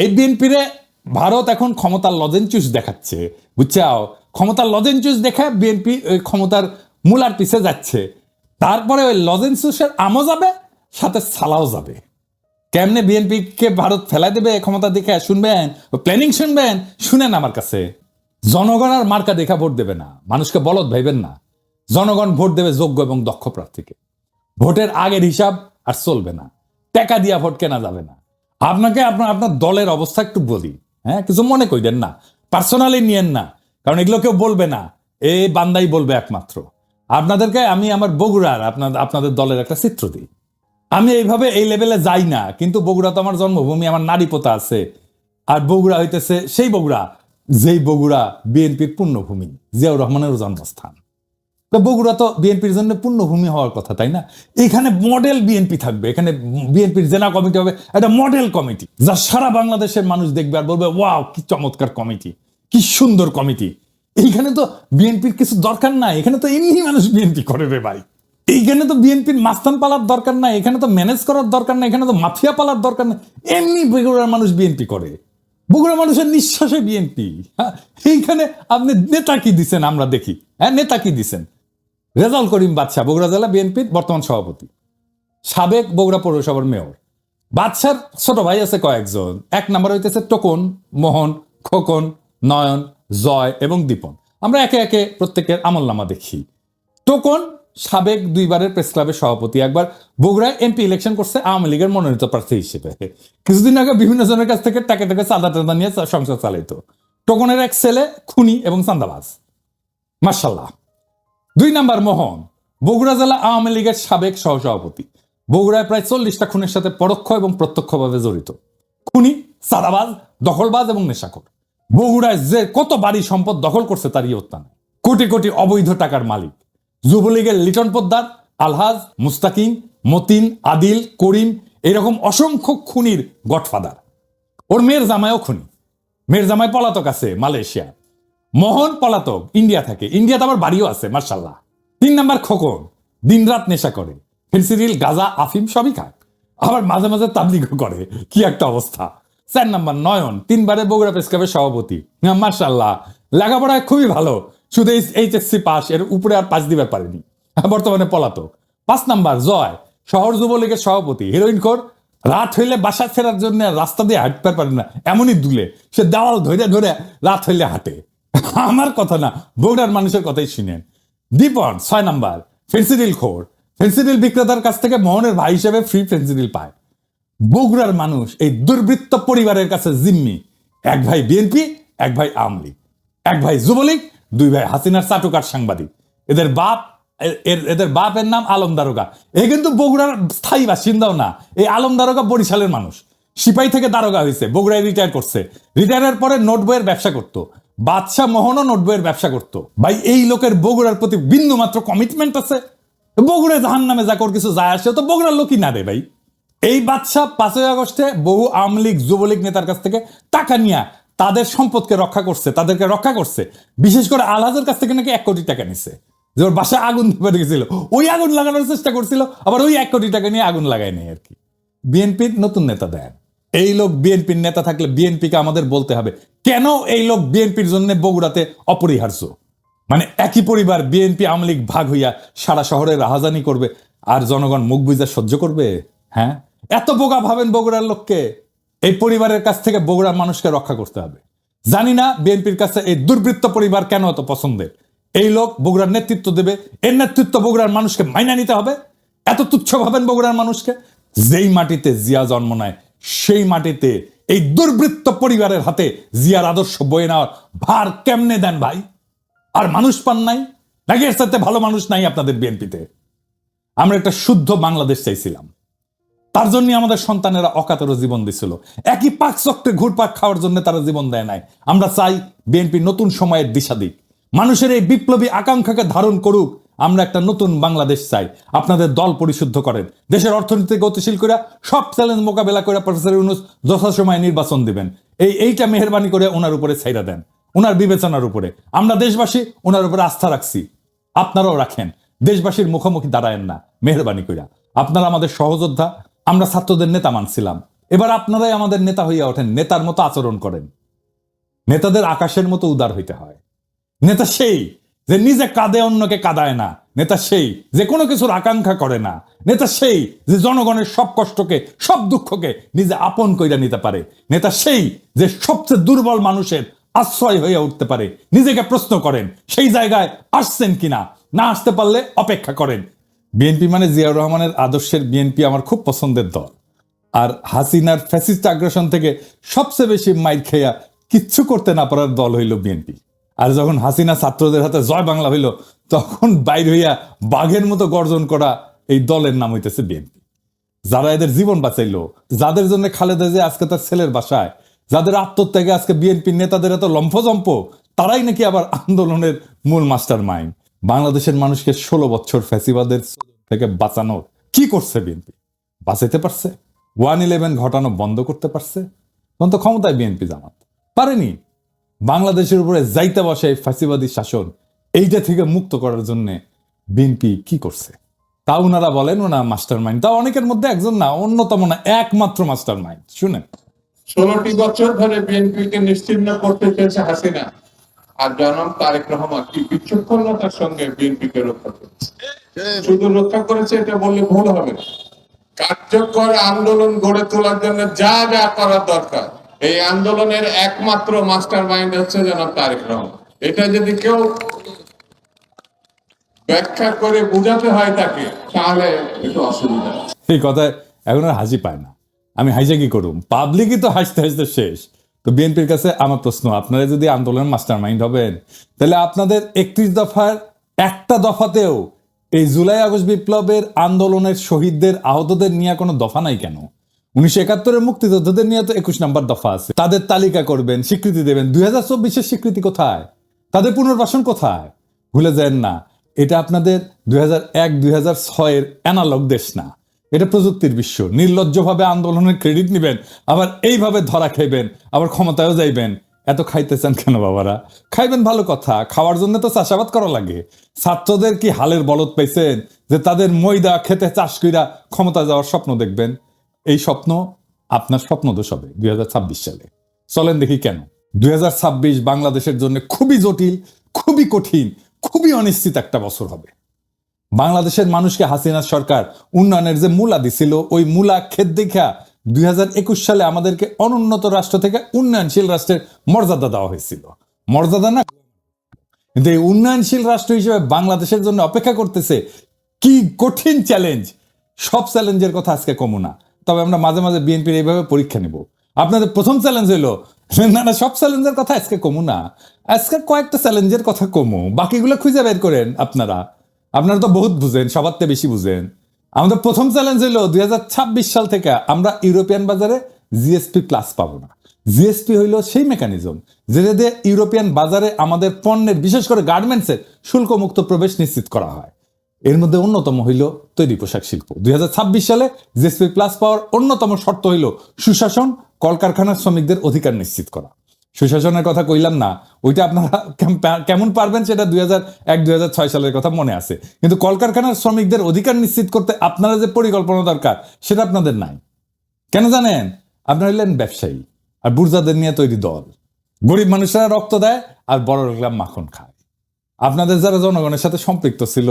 এই বিএনপিরে ভারত এখন ক্ষমতার লজেনচুস দেখাচ্ছে। বুঝছাও? ক্ষমতার লজেনচুস দেখা বিএনপি ওই ক্ষমতার মূলার পিছে যাচ্ছে। তারপরে ওই লজেনচুসের আমও যাবে, সাথে সালাও যাবে। কেমনে বিএনপি কে ভারত ফেলাই দেবে ক্ষমতা দেখে? শুনবেন? প্ল্যানিং শুনবেন? শুনেন আমার কাছে। জনগণ আর মার্কা দেখা ভোট দেবে না। মানুষকে বলদ ভাইবেন না। জনগণ ভোট দেবে যোগ্য এবং দক্ষ প্রার্থীকে। ভোটের আগের হিসাব আর চলবে না। টাকা দিয়া ভোট কেনা যাবে না। আপনাকে আপনার আপনার দলের অবস্থা একটু বলি হ্যাঁ? কিছু মনে করিলেন না পার্সোনালি নিয়েন না, কারণ এগুলো কেউ বলবে না, এ বান্দাই বলবে একমাত্র। আপনাদেরকে আমি আমার বগুড়ার আপনার আপনাদের দলের একটা চিত্র দিই। আমি এইভাবে এই লেভেলে যাই না, কিন্তু বগুড়া তো আমার জন্মভূমি, আমার নারী পোতা আছে, আর বগুড়া হইতেছে সেই বগুড়া, যেই বগুড়া বিএনপির পূর্ণভূমি, জিয়াউর রহমানের জন্মস্থান। বগুড়া তো বিএনপির জন্য পূর্ণভূমি হওয়ার কথা, তাই না? এখানে মডেল বিএনপি থাকবে, এখানে বিএনপির জেলা কমিটি হবে, একটা মডেল কমিটি, যা সারা বাংলাদেশের মানুষ দেখবে আর বলবে, ওয়াও, কি চমৎকার কমিটি, কি সুন্দর কমিটি। এইখানে তো বিএনপির কিছু দরকার নাই, এখানে তো এমনি মানুষ বিএনপি করে রে ভাই। এইখানে তো বিএনপির মাস্তান পালার দরকার নাই, এখানে তো ম্যানেজ করার দরকার নাই, এখানে তো মাফিয়া পালার দরকার নাই, এমনি বগুড়ার মানুষ বিএনপি করে। বগুড়া মানুষের নিঃশ্বাসে বিএনপি হ্যাঁ? এইখানে আপনি নেতা কি দিছেন আমরা দেখি হ্যাঁ? নেতা কি দিছেন? রেজাউল করিম বাদশাহ, বগুড়া জেলা বিএনপির বর্তমান সভাপতি, সাবেক বগুড়া পৌরসভার মেয়র। বাদশার ছোট ভাই আছে কয়েকজন, এক নাম্বার হইতেছে টোকন, মোহন, খোকন, নয়ন, জয় এবং দীপন। আমরা একে একে প্রত্যেকের আমলনামা দেখি। টোকন সাবেক দুইবারের প্রেস ক্লাবের সভাপতি, একবার বগুড়ায় এমপি ইলেকশন করছে আওয়ামী লীগের মনোনীত প্রার্থী হিসেবে। কিছুদিন আগে বিভিন্ন জনের কাছ থেকে টাকা টাকা চাঁদা টাদা নিয়ে সংসার চালাইতো। টোকনের এক ছেলে খুনি এবং চান্দাবাজ মার্শাল্লাহ দুই নাম্বার মোহন, বগুড়া জেলা আওয়ামী লীগের সাবেক সহসভাপতি। বগুড়ায় প্রায় চল্লিশটা খুনের সাথে পরোক্ষ এবং প্রত্যক্ষভাবে জড়িত। খুনি সাদাবাজ দখলবাজ এবং নেশাখোর। বগুড়ায় যে কত বাড়ি সম্পদ দখল করছে তার নেই কোটি কোটি অবৈধ টাকার মালিক। যুবলীগের লিটন পোদ্দার, আলহাজ, মুস্তাকিম, মতিন, আদিল, করিম, এরকম অসংখ্য খুনির গডফাদার। ওর মেয়ের জামাইও খুনি। মেয়ের জামাই পলাতক আছে মালয়েশিয়া মোহন পলাতক ইন্ডিয়া থাকে। ইন্ডিয়াতে আবার বাড়িও আছে মার্শাল্লাহ তিন নাম্বার খোকন, দিনরাত নেশা করে। ফেন্সিডিল, গাজা, আফিম সবই খায়। আবার মাঝে মাঝে তাবলিগও করে। কি একটা অবস্থা। চার নাম্বার নয়ন তিনবারে বগুড়া প্রেস ক্লাবের সভাপতি। মার্শাল্লাহ লেখাপড়ায় খুবই ভালো। শুধু এইচএসসি পাস এর উপরে আর পাস দিবার পারেনি। বর্তমানে পলাতক। পাঁচ নাম্বার, জয়। শহর যুবলীগের সভাপতি। হিরোইন খোর, রাত হইলে বাসা ফেরার জন্য রাস্তা দিয়ে হাঁটতে পারে না। এমনই দুলে। সে দেওয়াল ধরে ধরে রাত হইলে হাঁটে। আমার কথা না বগুড়ার মানুষের কথাই শুনেন। দীপন ছয় নাম্বার, ফেন্সিডিল খোর। ফেন্সিডিল বিক্রেতার কাছ থেকে মোহনের ভাই হিসেবে ফ্রি ফেন্সিডিল পায়। বগুড়ার মানুষ, এই দুর্বৃত্ত পরিবারের কাছে জিম্মি। এক ভাই বিএনপি এক ভাই আওয়ামী লীগ। এক ভাই যুবলীগ, দুই ভাই হাসিনার চাটুকার সাংবাদিক। এদের বাপ এর- এদের বাপের নাম আলম দারোগা। এ কিন্তু বগুড়ার স্থায়ী বাসিন্দাও না, এই আলম দারোগা বরিশালের মানুষ। সিপাহী থেকে দারোগা হয়েছে, বগুড়ায় রিটায়ার করছে। রিটায়ারের পরে নোট বইয়ের ব্যবসা করতো। বাদশাহ মোহনও নোট বইয়ের ব্যবসা করতো। ভাই, এই লোকের বগুড়ার প্রতি বিন্দু মাত্র কমিটমেন্ট আছে। বগুড়ে জাহান নামে যা কর কিছু যায় আসে, তো বগুড়ার লোকই না রে ভাই। এই বাদশাহ পাঁচই আগস্টে বহু আওয়ামী লীগ, যুবলীগ নেতার কাছ থেকে টাকা নিয়ে তাদের সম্পদকে রক্ষা করছে, তাদেরকে রক্ষা করছে। বিশেষ করে আলহাজের কাছ থেকে নাকি এক কোটি টাকা নিছে। যে ওর বাসায় আগুন ধরে গেছিল। ওই আগুন লাগানোর চেষ্টা করছিল, আবার ওই এক কোটি টাকা নিয়ে আগুন লাগায় নেই আর কি। বিএনপির নতুন নেতা দেন। এই লোক বিএনপির নেতা থাকলে বিএনপিকে আমাদের বলতে হবে, কেন এই লোক বিএনপির জন্য বগুড়াতে অপরিহার্য? মানে একই পরিবার বিএনপি আওয়ামী লীগ ভাগ হইয়া সারা শহরে রাহাজানি করবে আর জনগণ মুখ বুঝা সহ্য করবে? হ্যাঁ? এত বোকা ভাবেন বগুড়ার লোককে। এই পরিবারের কাছ থেকে বগুড়ার মানুষকে রক্ষা করতে হবে। জানি না বিএনপির কাছে এই দুর্বৃত্ত পরিবার কেন এত পছন্দের। এই লোক বগুড়ার নেতৃত্ব দেবে, এর নেতৃত্ব বগুড়ার মানুষকে মাইনা নিতে হবে। এত তুচ্ছ ভাবেন বগুড়ার মানুষকে। যেই মাটিতে জিয়া জন্ম নেয় সেই মাটিতে এই দুর্বৃত্ত পরিবারের হাতে জিয়ার আদর্শ বয়ে নেওয়ার ভার কেমনে দেন ভাই? আর মানুষ পান নাই? নাকি এর সাথে ভালো মানুষ নাই আপনাদের বিএনপিতে। আমরা একটা শুদ্ধ বাংলাদেশ চাইছিলাম। তার জন্য আমাদের সন্তানেরা অকাতর জীবন দিছিল। একই পাক চক্রে ঘুরপাক খাওয়ার জন্য তারা জীবন দেয় নাই। আমরা চাই বিএনপি নতুন সময়ের দিশা দিক। মানুষের এই বিপ্লবী আকাঙ্ক্ষাকে ধারণ করুক। আমরা একটা নতুন বাংলাদেশ চাই। আপনাদের দল পরিশুদ্ধ করেন। দেশের অর্থনীতি গতিশীল করে সব চ্যালেঞ্জ মোকাবেলা করে প্রফেসর ইউনুস যথাসময়ে নির্বাচন দিবেন। এই এইটা মেহরবানি করে ওনার উপরে ছাইরা দেন। ওনার বিবেচনার উপরে। আমরা দেশবাসী ওনার উপরে আস্থা রাখছি। আপনারাও রাখেন। দেশবাসীর মুখোমুখি দাঁড়ায়েন না, মেহরবানি কইরা। আপনারা আমাদের সহযোদ্ধা, আমরা ছাত্রদের নেতা মানছিলাম। এবার আপনারাই আমাদের নেতা হইয়া ওঠেন, নেতার মতো আচরণ করেন। নেতাদের আকাশের মতো উদার হইতে হয়। নেতা সেই যে নিজে কাঁদে, অন্যকে কাঁদায় না। নেতা সেই যে কোনো কিছুর আকাঙ্ক্ষা করে না। নেতা সেই যে জনগণের সব কষ্টকে, সব দুঃখকে নিজে আপন কইরা নিতে পারে। নেতা সেই যে সবচেয়ে দুর্বল মানুষের আশ্রয় হয়ে উঠতে পারে। নিজেকে প্রশ্ন করেন, সেই জায়গায় আসছেন কিনা? না আসতে পারলে অপেক্ষা করেন। বিএনপি মানে জিয়াউর রহমানের আদর্শের বিএনপি আমার খুব পছন্দের দল। আর হাসিনার ফ্যাসিস্ট আগ্রাসন থেকে সবচেয়ে বেশি মাইর খেয়া কিচ্ছু করতে না পারার দল হইল বিএনপি। আর যখন হাসিনা ছাত্রদের হাতে জয় বাংলা হইল, তখন বাইর হইয়া বাঘের মতো গর্জন করা এই দলের নাম হইতেছে বিএনপি। যারা এদের জীবন বাঁচাইলো, যাদের জন্য খালেদা যে আজকে তার ছেলের বাসায়, যাদের আত্মত্যাগে আজকে বিএনপির নেতাদের এত লম্ফজম্প, তারাই নাকি আবার আন্দোলনের মূল মাস্টার মাইন্ড বাংলাদেশের মানুষকে ষোলো বছর ফ্যাসিবাদের থেকে বাঁচানোর কি করছে বিএনপি? বাঁচাইতে পারছে? ওয়ান ইলেভেন ঘটানো বন্ধ করতে পারছে? তখন তো ক্ষমতায় বিএনপি জামাত। পারেনি? বাংলাদেশের উপরে যাইতে বসে ফাঁসিবাদী শাসন, এইটা থেকে মুক্ত করার জন্য বিএনপি কি করছে? তা ওনারা বলেন ওনা মাস্টার মাইন্ড তা অনেকের মধ্যে একজন না, অন্যতম না, একমাত্র মাস্টার মাইন্ড শুনেন। ষোলোটি বছর ধরে বিএনপি কে নিশ্চিহ্ন করতে চেয়েছে হাসিনা। আর জনাব তারেক রহমান কি বিচক্ষণতার সঙ্গে বিএনপি কে রক্ষা করেছে? শুধু রক্ষা করেছে, এটা বললে ভুল হবে কার্যকর আন্দোলন গড়ে তোলার জন্য যা যা করার দরকার এই আন্দোলনের একমাত্র মাস্টার মাইন্ড হচ্ছে জনাব তারেক রহমান। এটা যদি কেউ ব্যাখ্যা করে বোঝাতে হয় তাকে, তাহলে একটু অসুবিধা এই কথায় এখন আর হাসি পায় না। আমি হাসে কি করুম? পাবলিকই তো হাসতে হাসতে শেষ। তো বিএনপির কাছে আমার প্রশ্ন, আপনারা যদি আন্দোলনের মাস্টার মাইন্ড হবেন, তাহলে আপনাদের একত্রিশ দফার একটা দফাতেও এই জুলাই আগস্ট বিপ্লবের আন্দোলনের শহীদদের, আহতদের নিয়ে কোনো দফা নাই কেন? উনিশশো একাত্তরের মুক্তিযোদ্ধাদের নিয়ে তো একুশ নম্বর দফা আছে। তাদের তালিকা করবেন, স্বীকৃতি দেবেন। দুই হাজার চব্বিশের স্বীকৃতি কোথায়? তাদের পুনর্বাসন কোথায়? ভুলে যান না, এটা আপনাদের দুই হাজার এক অ্যানালগ দেশ না। এটা প্রযুক্তির বিশ্ব। নির্লজ্জভাবে আন্দোলনের ক্রেডিট নেবেন, আবার এইভাবে ধরা খাইবেন, আবার ক্ষমতায়ও যাইবেন। এত খাইতে চান কেন বাবারা? খাইবেন ভালো কথা, খাওয়ার জন্য তো চাষাবাদ করা লাগে। ছাত্রদের কি হালের বলদ পাইছেন, যে তাদের ময়দা খেতে চাষ কইরা ক্ষমতা যাওয়ার স্বপ্ন দেখবেন? এই স্বপ্ন আপনার স্বপ্ন দোষ হবে দুই হাজার ছাব্বিশ সালে। চলেন দেখি কেন? দুই হাজার ছাব্বিশ বাংলাদেশের জন্য খুবই জটিল, খুবই কঠিন, খুবই অনিশ্চিত একটা বছর হবে। বাংলাদেশের মানুষকে হাসিনা সরকার উন্নয়নের যে মূলা দিছিল, ওই মূলা ক্ষেত দেখা দুই হাজার একুশ সালে আমাদেরকে অনুন্নত রাষ্ট্র থেকে উন্নয়নশীল রাষ্ট্রের মর্যাদা দেওয়া হয়েছিল। মর্যাদা না কিন্তু এই উন্নয়নশীল রাষ্ট্র হিসেবে বাংলাদেশের জন্য অপেক্ষা করতেছে কি কঠিন চ্যালেঞ্জ সব চ্যালেঞ্জের কথা আজকে কমু না। তবে আমরা মাঝে মাঝে বিএনপির এইভাবে পরীক্ষা নিব। আপনাদের প্রথম চ্যালেঞ্জ হইল, না না, সব চ্যালেঞ্জের কথা আজকে কমু না। আজকে কয়েকটা চ্যালেঞ্জের কথা কমু। বাকিগুলো খুঁজে বের করেন আপনারা। আপনারা তো বহুত বুঝেন, সবার থেকে বেশি বুঝেন। আমাদের প্রথম চ্যালেঞ্জ হলো দুই হাজার ছাব্বিশ সাল থেকে আমরা ইউরোপিয়ান বাজারে জিএসপি প্লাস পাবো না। জিএসপি হইল সেই মেকানিজম যেটা দিয়ে ইউরোপিয়ান বাজারে আমাদের পণ্যের, বিশেষ করে গার্মেন্টসের শুল্কমুক্ত প্রবেশ নিশ্চিত করা হয়। এর মধ্যে অন্যতম হইল তৈরি পোশাক শিল্প। দুই হাজার ছাব্বিশ সালে জিএসপি প্লাস পাওয়ার অন্যতম শর্ত হইল সুশাসন, কলকারখানার শ্রমিকদের অধিকার নিশ্চিত করা। সুশাসনের কথা কইলাম না, ওইটা আপনারা কেমন পারবেন সেটা দুই হাজার এক, দুই হাজার ছয় সালের কথা মনে আছে। কিন্তু কলকারখানার শ্রমিকদের অধিকার নিশ্চিত করতে আপনারা যে পরিকল্পনা দরকার, সেটা আপনাদের নাই। কেন জানেন? আপনারা হইলেন ব্যবসায়ী আর বুর্জাদের নিয়ে তৈরি দল। গরিব মানুষেরা রক্ত দেয় আর বড় লোকরা মাখন খায়। আপনাদের যারা জনগণের সাথে সম্পৃক্ত ছিল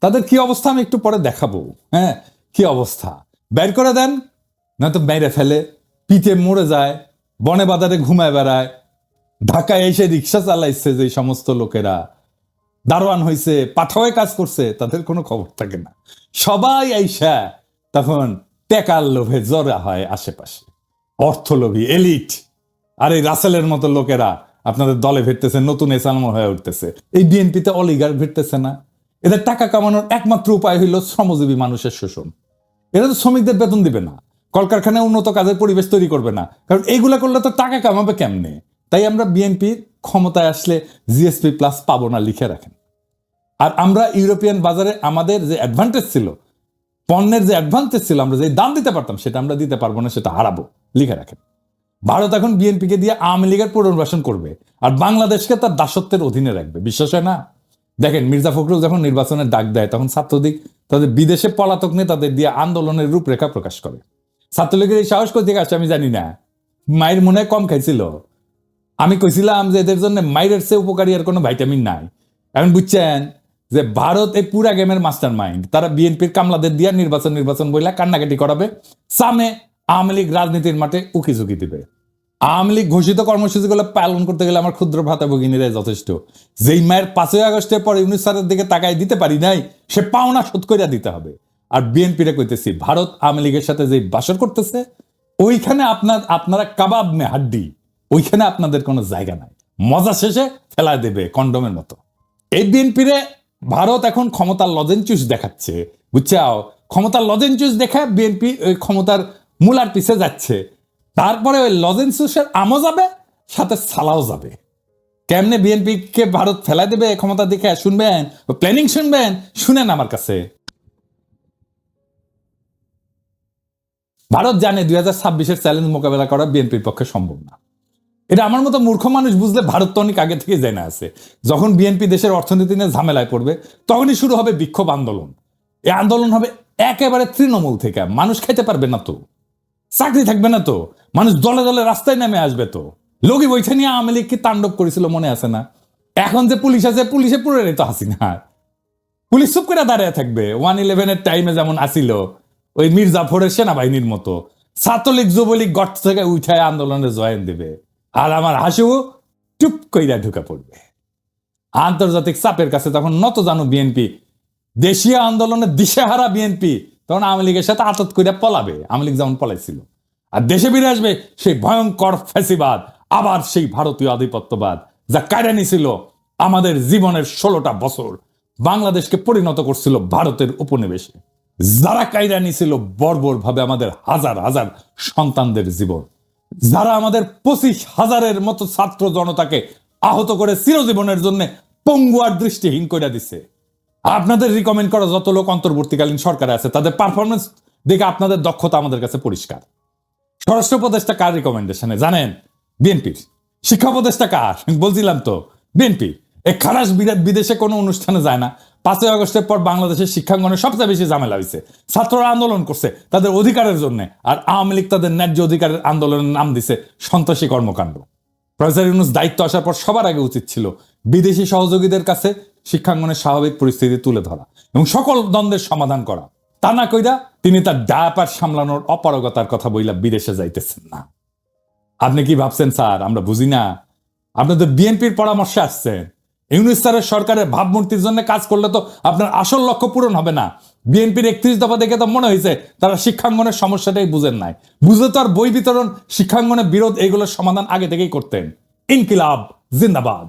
তাদের কি অবস্থা আমি একটু পরে দেখাবো। হ্যাঁ কি অবস্থা? বের করে দেন, নয়তো মেরে ফেলে, পিঠে মরে যায়, বনে বাজারে ঘুমায় বেড়ায়, ঢাকায় এসে রিক্সা চালাইছে যে সমস্ত লোকেরা। দারোয়ান হয়েছে পাঠাওয়ে কাজ করছে, তাদের কোনো খবর থাকে না। সবাই আইসা তখন টেকার লোভে জরা হয় আশেপাশে। অর্থলোভী, এলিট। আর এই রাসেলের মতো লোকেরা আপনাদের দলে ভিড়তেছে, নতুন এসালমো হয়ে উঠতেছে। এই বিএনপিতে অলিগার ভিড়তেছে না। এদের টাকা কামানোর একমাত্র উপায় হইল শ্রমজীবী মানুষের শোষণ। এরা তো শ্রমিকদের বেতন দিবে না, কলকারখানায় উন্নত কাজের পরিবেশ তৈরি করবে না, কারণ এইগুলা করলে তো টাকা কামাবে কেমনে? তাই আমরা বিএনপির ক্ষমতায় আসলে জিএসপি প্লাস পাবো না লিখে রাখেন। আর আমরা ইউরোপিয়ান বাজারে আমাদের যে অ্যাডভান্টেজ ছিল, পণ্যের যে অ্যাডভান্টেজ ছিল, আমরা যে দাম দিতে পারতাম, সেটা আমরা দিতে পারব না, সেটা হারাবো, লিখে রাখেন। ভারত এখন বিএনপিকে দিয়ে আওয়ামী লীগের পুনর্বাসন করবে, আর বাংলাদেশকে তার দাসত্বের অধীনে রাখবে, বিশ্বাস হয় না? দেখেন, মির্জা ফখরুল যখন নির্বাচনের ডাক দেয়, তখন ছাত্রদিক তাদের বিদেশে পলাতক নেতাদের দিয়ে আন্দোলনের রূপরেখা প্রকাশ করে। ছাত্রলীগের এই সাহস কোথেকে আসছে আমি জানি না। মায়ের মনে কম খাইছিল। আমি কইছিলাম যে এদের জন্য মায়ের চেয়ে উপকারী আর কোনো ভাইটামিন নাই। এখন বুঝছেন যে ভারত এই পুরা গেমের মাস্টার মাইন্ড তারা বিএনপির কামলাদের দিয়া নির্বাচন নির্বাচন বইলা কান্নাকাটি করাবে, সামনে আওয়ামী লীগ রাজনীতির মাঠে উকি ঝুঁকি দিবে। আওয়ামী লীগ ঘোষিত কর্মসূচিগুলো পালন করতে গেলে আমার ক্ষুদ্র ভাতা ভগিনীরাই যথেষ্ট। যেই মায়ের পাঁচই আগস্টের পর ইউনিস দিকে তাকায় দিতে পারি নাই, সে পাওনা শোধ করিয়া দিতে হবে। আর বিএনপিরে কইতেছি, ভারত আওয়ামী লীগের সাথে যে বাসর করতেছে, ওইখানে আপনার, আপনারা কাবাব মে হাড্ডি, ওইখানে আপনাদের কোনো জায়গা নাই। মজা শেষে ফেলা দেবে কন্ডমের মতো। এই বিএনপিরে ভারত এখন ক্ষমতার লজেনচুস দেখাচ্ছে। বুঝছাও? ক্ষমতার লজেনচুস দেখা বিএনপি ওই ক্ষমতার মূলার পিছে যাচ্ছে। তারপরে ওই লজেনচুসের আমও যাবে, সাথে সালাও যাবে। কেমনে বিএনপি কে ভারত ফেলাই দেবে ক্ষমতা দেখে শুনবেন প্ল্যানিং শুনবেন, শুনেন আমার কাছে। ভারত জানে দুই হাজার ছাব্বিশের চ্যালেঞ্জ মোকাবেলা করা বিএনপির পক্ষে সম্ভব না। এটা আমার মতো মূর্খ মানুষ বুঝলে ভারত তো অনেক আগে থেকে জেনে আছে। যখন বিএনপি দেশের অর্থনীতি নিয়ে ঝামেলায় পড়বে, তখনই শুরু হবে বিক্ষোভ আন্দোলন। এই আন্দোলন হবে একেবারে তৃণমূল থেকে। মানুষ খেতে পারবে না তো। চাকরি থাকবে না তো। মানুষ দলে দলে রাস্তায় নেমে আসবে তো। লোকি বৈঠা নিয়ে আওয়ামী লীগ কি তাণ্ডব করেছিল মনে আছে না? এখন যে পুলিশ আছে, পুলিশে পুরে তো হাসিনা। পুলিশ চুপ করে দাঁড়িয়ে থাকবে। ওয়ান ইলেভেনের টাইমে যেমন আসিল, ওই মির্জাফরের সেনাবাহিনীর মতো। ছাত্রলীগ, যুবলীগ গট থেকে উঠায় আন্দোলনে জয়েন দেবে। আর আমার হাসিও চুপ কইরা ঢুকে পড়বে। আন্তর্জাতিক চাপের কাছে তখন নত জানো বিএনপি। দেশীয় আন্দোলনে দিশেহারা বিএনপি। তখন আওয়ামী লীগের সাথে আতত কইরা পলাবে। আওয়ামী লীগ যেমন পলাইছিল। আর দেশে ফিরে আসবে সেই ভয়ঙ্কর ফ্যাসিবাদ, আবার সেই ভারতীয় আধিপত্যবাদ, যা কায়রানি ছিল আমাদের জীবনের ষোলোটা বছর। বাংলাদেশকে পরিণত করছিল ভারতের উপনিবেশে। যারা কায়রানি ছিল বর্বর ভাবে আমাদের হাজার হাজার সন্তানদের জীবন। যারা আমাদের পঁচিশ হাজারের মতো ছাত্র জনতাকে আহত করে চিরজীবনের জন্য পঙ্গু আর দৃষ্টিহীন করে দিছে। আপনাদের রিকমেন্ড করা যত লোক অন্তর্বর্তীকালীন সরকারে আছে, তাদের পারফরমেন্স দেখে আপনাদের দক্ষতা আমাদের কাছে পরিষ্কার। স্বরাষ্ট্র উপদেষ্টা কার রিকমেন্ডেশনে জানেন? বিএনপির। শিক্ষা উপদেষ্টা কার? বলছিলাম তো। বিএনপি এ খারাস বিদেশে কোনো অনুষ্ঠানে যায় না। পাঁচই আগস্টের পর বাংলাদেশের শিক্ষাঙ্গনে সবচেয়ে বেশি ঝামেলা হয়েছে ছাত্ররা আন্দোলন করছে তাদের অধিকারের জন্য। আর আওয়ামী লীগ তাদের ন্যায্য অধিকারের আন্দোলনের নাম দিছে সন্ত্রাসী কর্মকাণ্ড। প্রফেসর ইউনুস দায়িত্ব আসার পর সবার আগে উচিত ছিল বিদেশি সহযোগীদের কাছে শিক্ষাঙ্গনের স্বাভাবিক পরিস্থিতি তুলে ধরা এবং সকল দ্বন্দ্বের সমাধান করা। তা না কইরা তিনি তার ডায়াপার সামলানোর অপারগতার কথা বইলা বিদেশে যাইতেছেন না। আপনি কি ভাবছেন স্যার? আমরা বুঝি না। আপনাদের বিএনপির পরামর্শে আসছেন। ইউনুস স্যারের সরকারের ভাবমূর্তির জন্য কাজ করলে তো আপনার আসল লক্ষ্য পূরণ হবে না। বিএনপির একত্রিশ দফা দেখে তো মনে হয়েছে তারা শিক্ষাঙ্গনের সমস্যাটাই বুঝেন নাই। বুঝে তো আর বই বিতরণ, শিক্ষাঙ্গনের বিরোধ, এগুলোর সমাধান আগে থেকেই করতেন। ইনকিলাব, জিন্দাবাদ।